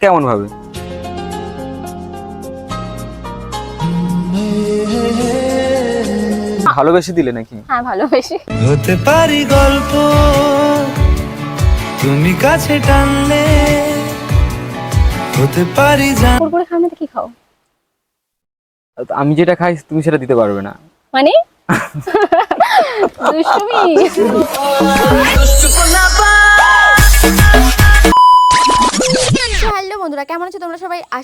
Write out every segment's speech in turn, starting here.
কেমন ভাবে ভালোবেসে দিলে নাকি? হ্যাঁ ভালোবেসে। হতে পারি গল্প তুমি কাছে টানলে হতে পারি জান কুরকুরে খাওয়ার মধ্যে কি খাও? আমি যেটা খাই তুমি সেটা দিতে পারবে না। মানে? দুষ্টুমি।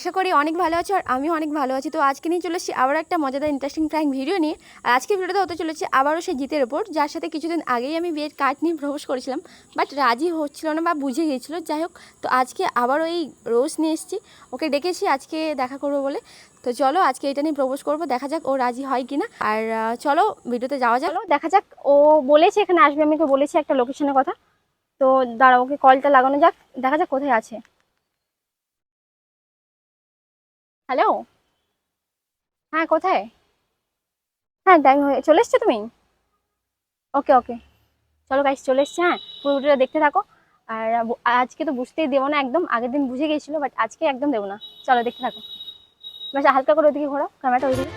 আশা করি অনেক ভালো আছো আর আমিও অনেক ভালো আছি। তো আজকে নিয়ে চলে এসেছি আবার একটা মজাদার ইন্টারেস্টিং প্র্যাঙ্ক ভিডিও নিয়ে। আর আজকে ভিডিওটা হতে চলেছে আবারও সেই জিতের ওপর যার সাথে কিছুদিন আগেই আমি বিয়ের কার্ড নিয়ে প্রবেশ করেছিলাম বাট রাজি হচ্ছিল না বা বুঝে গিয়েছিল যাই হোক, তো আজকে আবারও এই রোজ নিয়ে এসেছি। ওকে ডেকেছি, আজকে দেখা করব বলে। তো চলো আজকে এটা নিয়ে প্রপোজ করব, দেখা যাক ও রাজি হয় কিনা। আর চলো ভিডিওতে যাওয়া যাক। দেখা যাক, ও বলেছে এখানে আসবে, আমি ওকে বলেছি একটা লোকেশনের কথা। তো দাঁড়া ওকে কলটা লাগানো যাক, দেখা যাক কোথায় আছে। হ্যালো? হ্যাঁ কোথায়? হ্যাঁ টাইম হয়ে, চলে এসছো তুমি? ওকে ওকে। চলো গাইস চলে এসছে হ্যাঁ পুরো ভিডিওটা দেখতে থাকো। আর আজকে তো বুঝতেই দেবো না, একদম আগের দিন বুঝে গিয়েছিল বাট আজকে একদম দেবো না। চলো দেখতে থাকো। বাস হালকা করে ওইদিকে ঘোরাও ক্যামেরাটা ওইদিকে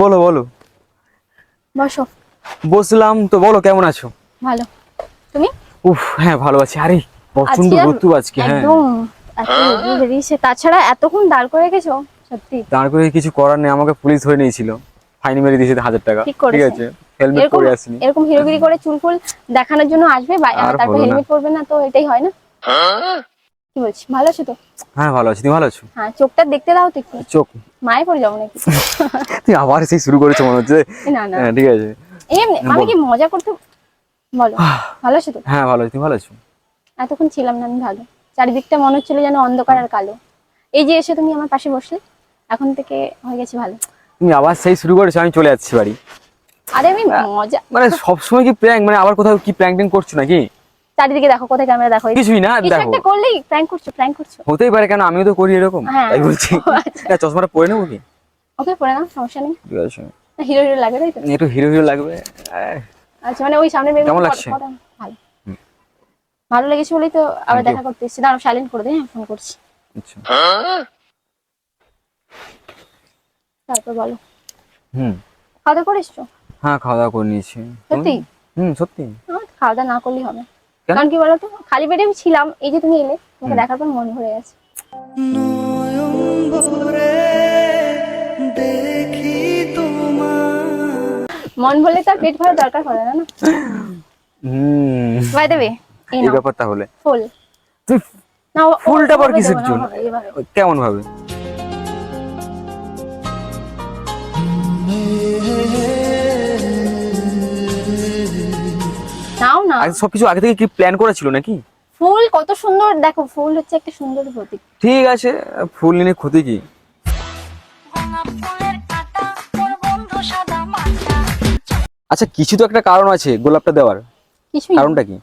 বলো বলো। বসো। বসলাম তো বলো কেমন আছো? ভালো। তুমি? উফ হ্যাঁ ভালো আছি। আরে প্রচণ্ড আজকে আজকে হ্যাঁ। একদম বেরিয়েছে। তাছাড়া এতক্ষণ দাঁড় করে রেখেছো? সত্যি। দাঁড় করে কিছু করার নেই আমাকে পুলিশ ধরে নিয়েছিল। ফাইন মেরে দিয়েছে হাজার টাকা। ঠিক আছে হেলমেট এরকম পরে আসিনি। এরকম হিরোগিরি করে চুল ফুল দেখানোর জন্য আসবে আর তারপর হেলমেট পরবে না তো এটাই হয় না? কি বলছি ভালো আছো তো? হ্যাঁ ভালো আছি। তুমি ভালো আছো? হ্যাঁ চোখটা দেখতে দাও তো একটু। চোখ। মায়ে পড়ে যাব নাকি? তুই আবার সেই শুরু করেছ মনে হচ্ছে। না না। হ্যাঁ ঠিক আছে। এমনি আমি কি মজা করতে বলো। ভালো আছো তো? হ্যাঁ ভালো আছি। তুমি ভালো আছো? এতক্ষণ ছিলাম না আমি ভালো। চারিদিকটা মনে হচ্ছিল যেন অন্ধকার আর কালো। এই যে এসে তুমি আমার পাশে বসলে এখন থেকে হয়ে গেছে ভালো। তুমি আবার সেই শুরু করেছ আমি চলে যাচ্ছি বাড়ি। আরে আমি মজা মানে সবসময় কি প্র্যাঙ্ক মানে আবার কোথাও কি প্র্যাঙ্ক করছ নাকি? চারিদিকে দেখো কোথায় ক্যামেরা দেখো কিছুই না দেখো। একটা করলেই প্র্যাঙ্ক করছ প্র্যাঙ্ক করছ। হতেই পারে কেন আমিও তো করি এরকম? হ্যাঁ। তাই বলছি। আচ্ছা। না, চশমাটা পরে নেব কি? ওকে পড়ে না সমস্যা নেই। হিরো হিরো লাগে তাই তো? একটু হিরো হিরো লাগবে। আচ্ছা মানে ওই সামনে বেবি কেমন লাগছে? ভালো। ভালো লেগেছে বলেই তো আবার দেখা করতে এসেছি। দাঁড়াও সাইলেন্ট করে দিই ফোন করছি। আচ্ছা। তারপর বলো। হুম। খাওয়া দাওয়া করে হ্যাঁ খাওয়া দাওয়া করে নিয়েছি। সত্যি? হুম সত্যি। খাওয়া দাওয়া না করলেই হবে? কারণ কি বলতো খালি পেটে আমি ছিলাম এই যে তুমি এলে তোমাকে দেখার পর মন ভরে গেছে। মন ভরলে তার পেট ভরা দরকার পড়ে না না? হুম। বাই দেবে এই এই নাও। ব্যাপার তাহলে ফুল। না ফুলটা ওভাবে কিসের জন্য কেমন ভাবে না। আগে সবকিছু আগে থেকে কি প্ল্যান করেছিল নাকি? ফুল কত সুন্দর দেখো ফুল হচ্ছে একটা সুন্দর প্রতীক। ঠিক আছে ফুল নিয়ে ক্ষতি কি? গোলাপ ফুলের কাঁটা তোর বন্ধু সাদা মাটা। আচ্ছা কিছু তো একটা কারণ আছে গোলাপটা দেওয়ার। কিছুই না। কারণটা কি?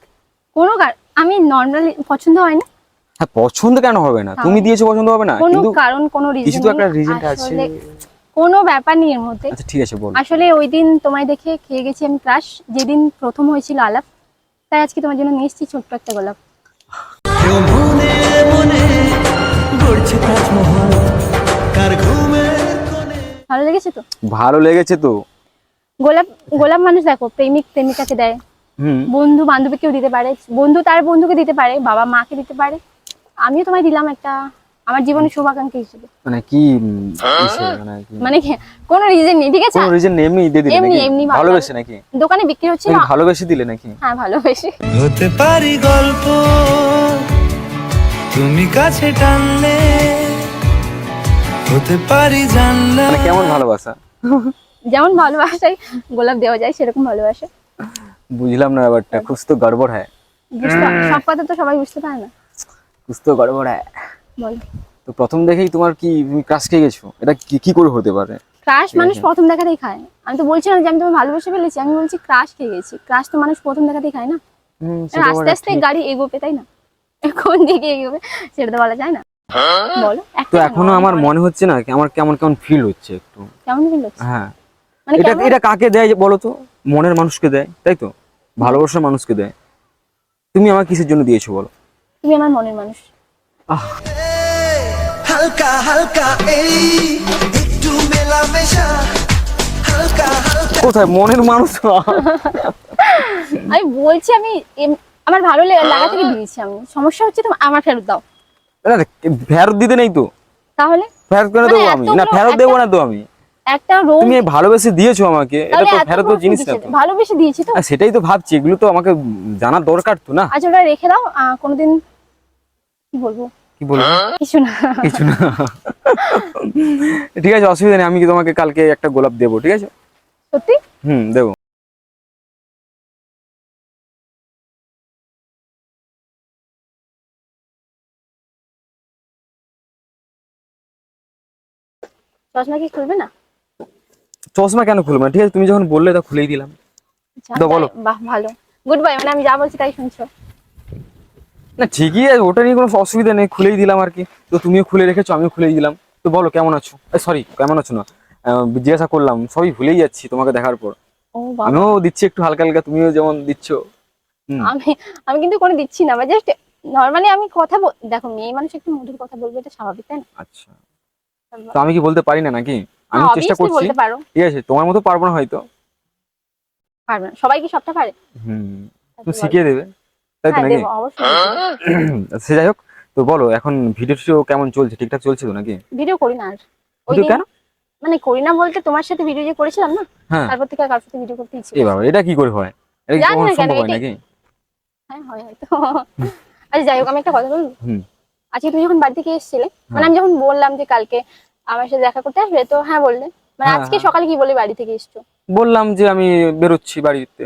কোনো কার- আমি নর্মালি পছন্দ হয় না। হ্যাঁ পছন্দ কেন হবে না? তুমি দিয়েছ পছন্দ হবে না কোনো কিন্তু কারণ কোনো রিজন কিছু তো একটা আছে। কোনো ব্যাপার নেই এর মধ্যে। আচ্ছা ঠিক আছে বল। আসলে ওই দিন তোমায় দেখে খেয়ে গেছি আমি ক্রাশ যেদিন প্রথম হয়েছিল আলাপ তাই আজকে তোমার জন্য নিয়ে এসেছি ছোট্ট একটা গোলাপ। ভালো লেগেছে তো? ভালো লেগেছে তো। গোলাপ গোলাপ মানুষ দেখো প্রেমিক প্রেমিকাকে দেয়। হুম। বন্ধু বান্ধবীকেও দিতে পারে। বন্ধু তার বন্ধুকে দিতে পারে বাবা মাকে দিতে পারে। আমিও তোমায় দিলাম একটা আমার জীবনের শুভাকাঙ্ক্ষী হিসেবে। মানে কি মানে কি? মানে কোনো রিজন নেই ঠিক আছে? কোনো রিজন নেই এমনি দিয়ে দিলে এমনি, নাকি? এমনি ভালোবেসে নাকি? দোকানে বিক্রি হচ্ছে তুমি ভালোবেসে দিলে নাকি? হ্যাঁ ভালোবেসে। হতে পারি গল্প তুমি কাছে টানলে হতে পারি জানলা। মানে কেমন ভালোবাসা? যেমন ভালোবাসায় গোলাপ দেওয়া যায় সেরকম ভালোবাসে। বুঝলাম না ব্যাপারটা কুছ তো গড়বড় বুঝতে সব কথা তো সবাই বুঝতে পারে না। কুছ তো গড়বড় হ্যায় বল। তো প্রথম দেখেই তোমার কি তুমি ক্রাশ খেয়ে গেছো? এটা কি কি করে হতে পারে? ক্রাশ মানুষ প্রথম দেখাতেই খায়। আমি তো বলছি না যে আমি তোমায় ভালোবেসে ফেলেছি আমি বলছি ক্রাশ খেয়ে গেছি। ক্রাশ তো মানুষ প্রথম দেখাতেই খায় না? আস্তে আস্তে গাড়ি এগোবে তাই না? কোন দিকে এগোবে সেটা তো বলা যায় না। বলো তো এখনও আমার মনে হচ্ছে না আমার কেমন কেমন ফিল হচ্ছে একটু। কেমন ফিল হচ্ছে? হ্যাঁ। মানে এটা এটা কাকে দেয় বলো তো? মনের মানুষকে দেয় তাই তো? ভালোবাসার মানুষকে দেয়। তুমি আমার কিসের জন্য দিয়েছ বলো? তুমি আমার মনের মানুষ। হালকা হালকা এই একটু মেলামেশা। হালকা হালকা। কোথায়? মনের মানুষ আমি বলছি আমি আমার ভালো লাগা থেকে দিয়েছি আমি। সমস্যা হচ্ছে তুমি আমার ফেরত দাও। আরে, ফেরত দিতে নেই তো। তাহলে? ফেরত করে মানে দেবো আমি না ফেরত দেবো না তো আমি। একটা রোম তুমি ভালোবেসে দিয়েছ আমাকে। এটা তো ফেরত বড় জিনিস না ভালোবেসে দিয়েছি তো? সেটাই তো ভাবছি এগুলো তো আমাকে জানার দরকার তো না। আচ্ছা ওটা রেখে দাও কোনোদিন কি বলব? কি বলব? কিছু না। কিছু না। ঠিক আছে অসুবিধা নেই আমি কি তোমাকে কালকে একটা গোলাপ দেবো ঠিক আছে? সত্যি? হুম দেবো। চশমা কি খুলবে না? চশমা কেন খুলবো না? ঠিক আছে তুমি যখন বললে তা খুলেই দিলাম। আচ্ছা, বলো। বাহ ভালো। গুড বাই মানে আমি যা বলছি তাই শুনছো। না ঠিকই আছে ওটা নিয়ে কোনো অসুবিধা নেই খুলেই দিলাম আর কি। তো তুমিও খুলে রেখেছো আমিও খুলেই দিলাম। তো বলো কেমন আছো? সরি কেমন আছো না? জিজ্ঞাসা করলাম সবই ভুলেই যাচ্ছি তোমাকে দেখার পর। আমিও দিচ্ছি একটু হালকা হালকা তুমিও যেমন দিচ্ছ। আমি আমি কিন্তু কোনো দিচ্ছি না জাস্ট নর্মালি আমি কথা দেখো মেয়ে মানুষ একটু মধুর কথা বলবে এটা স্বাভাবিক তাই না? আচ্ছা। তো আমি কি বলতে পারি না নাকি? আমি চেষ্টা করছি। ঠিক আছে তোমার মতো পারব না হয়তো। পারবে না সবাই কি সবটা পারে? হুম। তুমি শিখিয়ে দেবে। তাই তো হ্যাঁ নাকি? সে যাই হোক তো বলো এখন ভিডিও টিডিও কেমন চলছে? ঠিকঠাক চলছে তো নাকি? ভিডিও করি না আর। ওই ভিডিও কেন? মানে করি না বলতে তোমার সাথে ভিডিও যে করেছিলাম না হ্যাঁ। তারপর থেকে কার সাথে ভিডিও করতে ইচ্ছে এ বাবা এটা কি করে হয়? এটা কি কেন, সম্ভব হয় নাকি? হ্যাঁ হয় হয়তো। আচ্ছা যাই হোক আমি একটা কথা বলব? হুম। আজকে তুমি যখন বাড়ি থেকে এসেছিলে মানে হ্যাঁ। আমি যখন বললাম যে কালকে আমার সাথে দেখা করতে আসবে তো হ্যাঁ বললে। মানে আজকে। সকালে কি বলে বাড়ি থেকে এসছো? বললাম যে আমি বেরোচ্ছি বাড়িতে।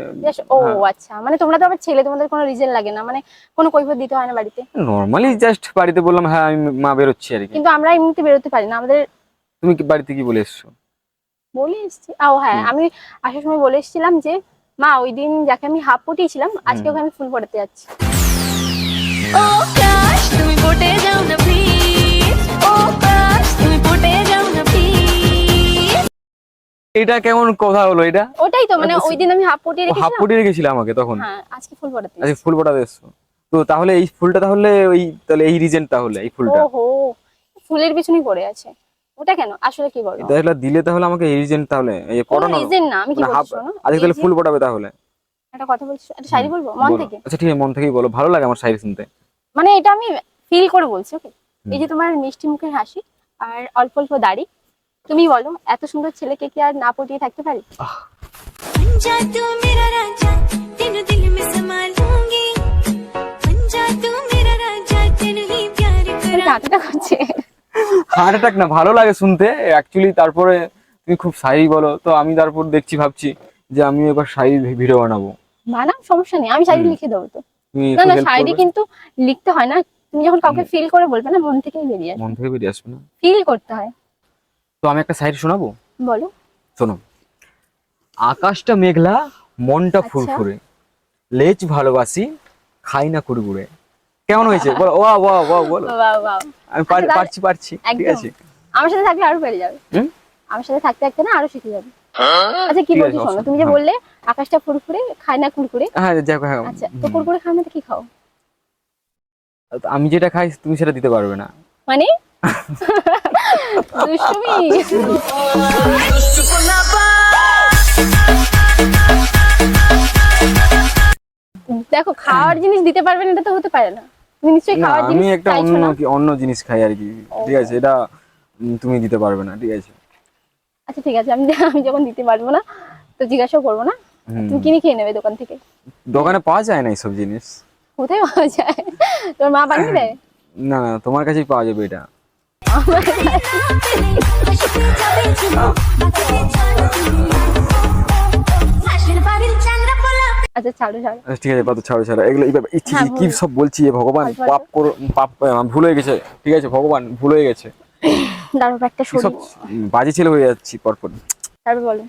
ও হ্যাঁ। আচ্ছা মানে তোমরা তো আবার ছেলে তোমাদের কোনো রিজন লাগে না মানে কোনো কৈফত দিতে হয় না বাড়িতে? নর্মালি জাস্ট বাড়িতে বললাম হ্যাঁ আমি মা বেরোচ্ছি আর কি। কিন্তু আমরা এই মুহূর্তে বেরোতে পারি না আমাদের তুমি কি বাড়িতে কি বলে এসছো? বলে এসছি। ও হ্যাঁ আমি আসার সময় বলে এসেছিলাম যে মা ওই দিন যাকে আমি হাফ পটিয়েছিলাম আজকে ওকে আমি ফুল পটাতে যাচ্ছি। ও কাশ তুমি পটে যাও না এটা কেমন কথা হলো এটা? ওটাই তো মানে ওই দিন আমি হাফ পটিয়ে ও হাফ রেখেছিলাম। ফুটি রেখেছিল আমাকে তখন? হ্যাঁ আজকে ফুল পটাতে আচ্ছা ফুল ফোটাতে এসছো। তো তাহলে এই ফুলটা তাহলে ওই তাহলে এই রিজেন তাহলে এই ফুলটা? ওহো ফুলের পিছনেই পড়ে আছে। ওটা কেন? আসলে কি বলো? তাহলে দিলে তাহলে আমাকে এই রিজেন তাহলে এই পড়ানো রিজন না আমি কি মানে বলছি আজকে তাহলে ফুল ফোটাবে তাহলে। একটা কথা বলছি একটা শাড়ি বলব মন থেকে? আচ্ছা ঠিক আছে মন থেকেই বলো। ভালো লাগে আমার শাড়ি শুনতে। মানে এটা আমি ফিল করে বলছি ওকে এই যে তোমার মিষ্টি মুখের হাসি আর অল্প অল্প দাড়ি তুমি বলো এত সুন্দর ছেলেকে কি আর না পটিয়ে থাকতে পারি? হার্ট অ্যাটাক না ভালো লাগে শুনতে। অ্যাকচুয়ালি তারপরে তুমি খুব শাড়ি বলো তো আমি তারপর দেখছি ভাবছি যে আমি এবার শাড়ি ভিডিও বানাবো। বানাও সমস্যা নেই আমি শাড়ি লিখে দেবো তো। না না শাড়ি কিন্তু লিখতে হয় না। তুমি যখন কাউকে ফিল করে বলবে না মন থেকেই বেরিয়ে আসবে। মন থেকে বেরিয়ে আসবে না। ফিল করতে হয়। তো আমি একটা শাড়ি শোনাবো? বলো। শোনো। আকাশটা মেঘলা মনটা আচ্ছা। ফুরফুরে। লেজ ভালোবাসি খাই না কুড়গুড়ে কেমন হয়েছে? বলো ওয়া ওয়া ওয়া বলো। আমি পার- আচ্ছা, পারছি পারছি ঠিক আছে। আমার সাথে থাকলে আরও বেড়ে যাবে। আমার সাথে থাকতে থাকতে না আরও শিখে যাবে। আচ্ছা কি বলছি শোনো? তুমি যে হ্যাঁ। বললে আকাশটা ফুরফুরে খায় না কুরকুরে হ্যাঁ যাক হ্যাঁ। আচ্ছা তো না কি খাও? আমি যেটা খাই তুমি সেটা দিতে পারবে না। মানে? দুষ্টুমি। দেখো খাওয়ার জিনিস দিতে পারবে না এটা তো হতে পারে না। তুমি নিশ্চয়ই আমি একটা অন্য কি অন্য জিনিস খাই আর কি। ঠিক আছে এটা তুমি দিতে পারবে না ঠিক আছে। আচ্ছা ঠিক আছে আমি আমি যখন দিতে পারব না তো জিজ্ঞাসাও করব না। তুমি কিনে খেয়ে নেবে দোকান থেকে। দোকানে পাওয়া যায় না এইসব জিনিস? কোথায় পাওয়া যায়? তোর মা বানিয়ে দেয়? না না তোমার কাছেই পাওয়া যাবে এটা। আচ্ছা ছাড়ো ছাড়ো। আচ্ছা, ঠিক আছে ছাড়ো ছাড়ো। এগুলো হ্যাঁ, কি ভুল। সব বলছি ভগবান? অল্প অল্প। পাপ পাপ ভুল হয়ে গেছে। ঠিক আছে ভগবান ভুল হয়ে গেছে। তারপর একটা সব বাজে ছেলে হয়ে যাচ্ছি পরপর। তারপর বলো।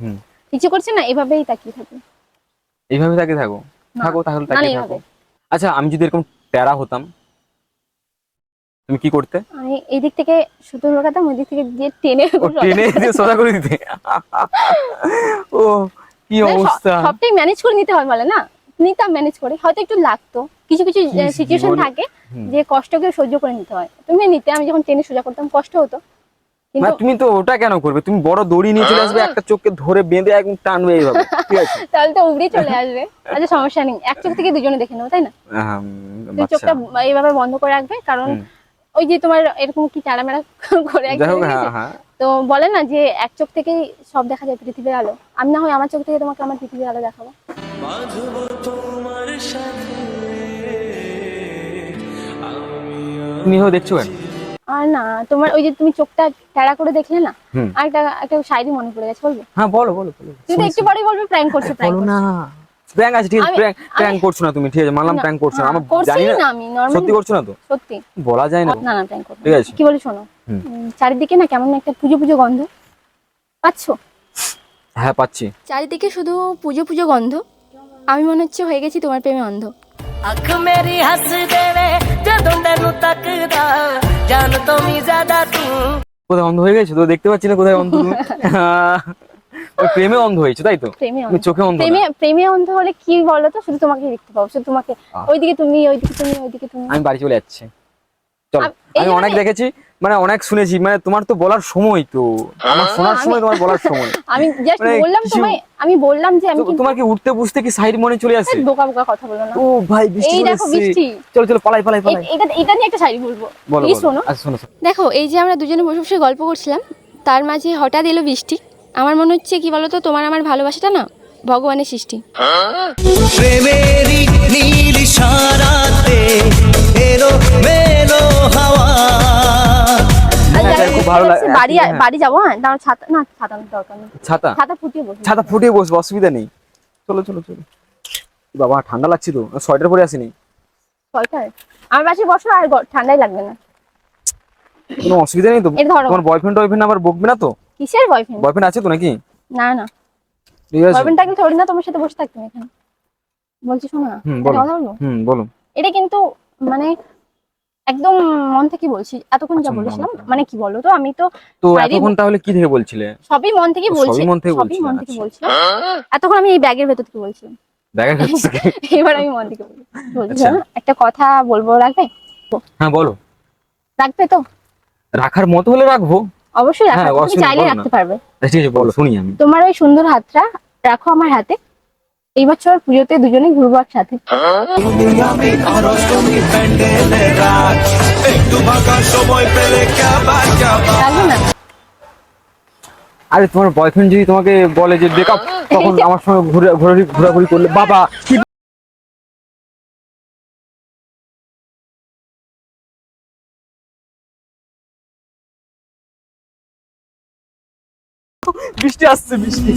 হুম। কিছু করছে না? এভাবেই তাকিয়ে থাকবে এইভাবে তাকে থাকো? থাকো তাহলে তাকিয়ে থাকো। আচ্ছা আমি যদি এরকম প্যারা হতাম তুমি কি করতে? আমি এই দিক থেকে সুতো লাগাতাম ওই দিক থেকে দিয়ে টেনে ও টেনে দিয়ে সোজা করে দিতে। ও কি মানে অবস্থা? সবটাই ম্যানেজ করে নিতে হয় বলে না? নিতাম ম্যানেজ করে হয়তো একটু লাগতো। কিছু কিছু সিচুয়েশন থাকে যে কষ্টকে সহ্য করে নিতে হয়। তুমি নিতে আমি যখন টেনে সোজা করতাম কষ্ট হতো। না তুমি তো ওটা কেন করবে? তুমি বড় দড়ি নিয়ে চলে আসবে একটা চোখকে ধরে বেঁধে একদম টানবে এইভাবে ঠিক আছে? তাহলে তো উবড়ে চলে আসবে। আচ্ছা সমস্যা নেই। এক চোখ থেকে দুজনে দেখে নেব তাই না? তুমি বাচ্চা। চোখটা এইভাবে বন্ধ করে রাখবে কারণ। ওই যে তোমার এরকম কি টাড়ামেড়া করে? হ্যাঁ হ্যাঁ। তো বলে না যে এক চোখ থেকেই সব দেখা যায় পৃথিবীর আলো। আমি না হয় আমার চোখ থেকে তোমাকে আমার পৃথিবীর আলো দেখাবো। তুমি দেখছ কেন? আর না তোমার ওই যে তুমি চোখটা টেরা করে দেখলে না। আর একটা একটা শায়রি মনে পড়ে গেছে বলবে? হ্যাঁ বলো বলো বলো। তুমি তো একটু পরেই বলবে প্র্যাঙ্ক করছ প্র্যাঙ্ক বলো না। প্র্যাঙ্ক আছে ঠিক আছে আমি- প্র্যাঙ্ক আমি- প্র্যাঙ্ক করছো না তুমি ঠিক আছে মানলাম না, প্র্যাঙ্ক করছো না হ্যাঁ, আমার করছি জানি না না আমি নরমালি সত্যি করছো না তো সত্যি বলা যায় না না না প্র্যাঙ্ক করবো ঠিক আছে। কি বলি শোনো হুম। উম, চারিদিকে না কেমন একটা পুজো পুজো গন্ধ পাচ্ছো হ্যাঁ পাচ্ছি চারিদিকে শুধু পুজো পুজো গন্ধ আমি মনে হচ্ছে হয়ে গেছি তোমার প্রেমে অন্ধ ਅੱਖ ਮੇਰੀ ਹੱਸ ਦੇਵੇ ਜਦੋਂ ਤੈਨੂੰ ਤੱਕਦਾ ਜਾਨ ਤੋਂ ਵੀ ਜ਼ਿਆਦਾ ਤੂੰ কোথায় অন্ধ হয়ে গেছে তো দেখতে পাচ্ছি না কোথায় অন্ধ তুমি ওই প্রেমে অন্ধ হয়েছে তাই তো? প্রেমে চোখে অন্ধ প্রেমে প্রেমে অন্ধ হলে কি বলো তো শুধু তোমাকে দেখতে পাবো। শুধু তোমাকে ওইদিকে তুমি ওইদিকে তুমি ওইদিকে তুমি। আমি বাড়ি চলে যাচ্ছি। চলো আমি অনেক মানে- দেখেছি মানে অনেক শুনেছি মানে তোমার তো বলার সময় তো। আমার শোনার সময় তোমার বলার সময়। আমি জাস্ট মানে বললাম তোমায় আমি বললাম যে আমি কিন্তু তোমার কি উঠতে বুঝতে কি সাইড মনে চলে আসে? এই বোকা বোকা কথা বলো না। ও ভাই বৃষ্টি এই দেখো বৃষ্টি। চলো চলো পালাই পালাই পালাই। এটা এটা নিয়ে একটা শাড়ি বলব বলো। শোনো। আচ্ছা শোনো শোনো। দেখো এই যে আমরা দুজনে বসে বসে গল্প করছিলাম তার মাঝে হঠাৎ এলো বৃষ্টি। আমার মনে হচ্ছে কি বলতো তোমার আমার ভালোবাসাটা না ভগবানের সৃষ্টি। হ্যাঁ। আছে, বাড়ি হ্যাঁ। বাড়ি যাব হ্যাঁ ছাতা না ছাতা দরকার নেই ছাতা? ছাতা ফুটিয়ে বসবো। ছাতা ফুটিয়ে বসবো অসুবিধা নেই। চলো চলো চলো। বাবা ঠান্ডা লাগছে তো। সোয়েটার পরে আসিনি। সরকার আমার পাশে বসো আর ঠান্ডাই লাগবে না। কোনো অসুবিধা নেই তো? তোমার বয়ফ্রেন্ড টয়ফ্রেন্ড আবার বকবে না তো? কিসের বয়ফ্রেন্ড বয়ফ্রেন্ড আছে তো নাকি? না না। বয়ফ্রেন্ড থাকলে থোড়ি না তোমার সাথে বসে থাকতাম এখানে। বলছি শোনো না হুম, বলো। কথা বলব? হুম বলো। এটা কিন্তু মানে একদম মন থেকে বলছি এতক্ষণ যা আচ্ছা, বলেছিলাম মানে কি বলো তো আমি তো তো এতক্ষণ তাহলে কি থেকে বলছিলে? সবই মন থেকে বলছি সবই মন থেকে সবই মন থেকে আচ্ছা। বলছিলাম এতক্ষণ আমি এই ব্যাগের ভেতর থেকে বলছিলাম। দেখা যাচ্ছে কি? এবার আমি মন থেকে বলছি। বলছি আচ্ছা। একটা কথা বলব রাখবে? হ্যাঁ বলো। রাখবে তো? রাখার মতো হলে রাখব। অবশ্যই হ্যাঁ, তুমি চাইলে রাখতে পারবে। ঠিক আছে বলো শুনি আমি। তোমার ওই সুন্দর হাতটা রাখো আমার হাতে। এই বছর পুজোতে দুজনে ঘুরবো একসাথে। তুমি আমি আরও তোমার বয়ফ্রেন্ড যদি তোমাকে বলে যে ব্রেকআপ তখন আমার সঙ্গে ঘুরে ঘোরাঘুরি ঘোরাঘুরি করলে বাবা বৃষ্টি আসছে বৃষ্টি।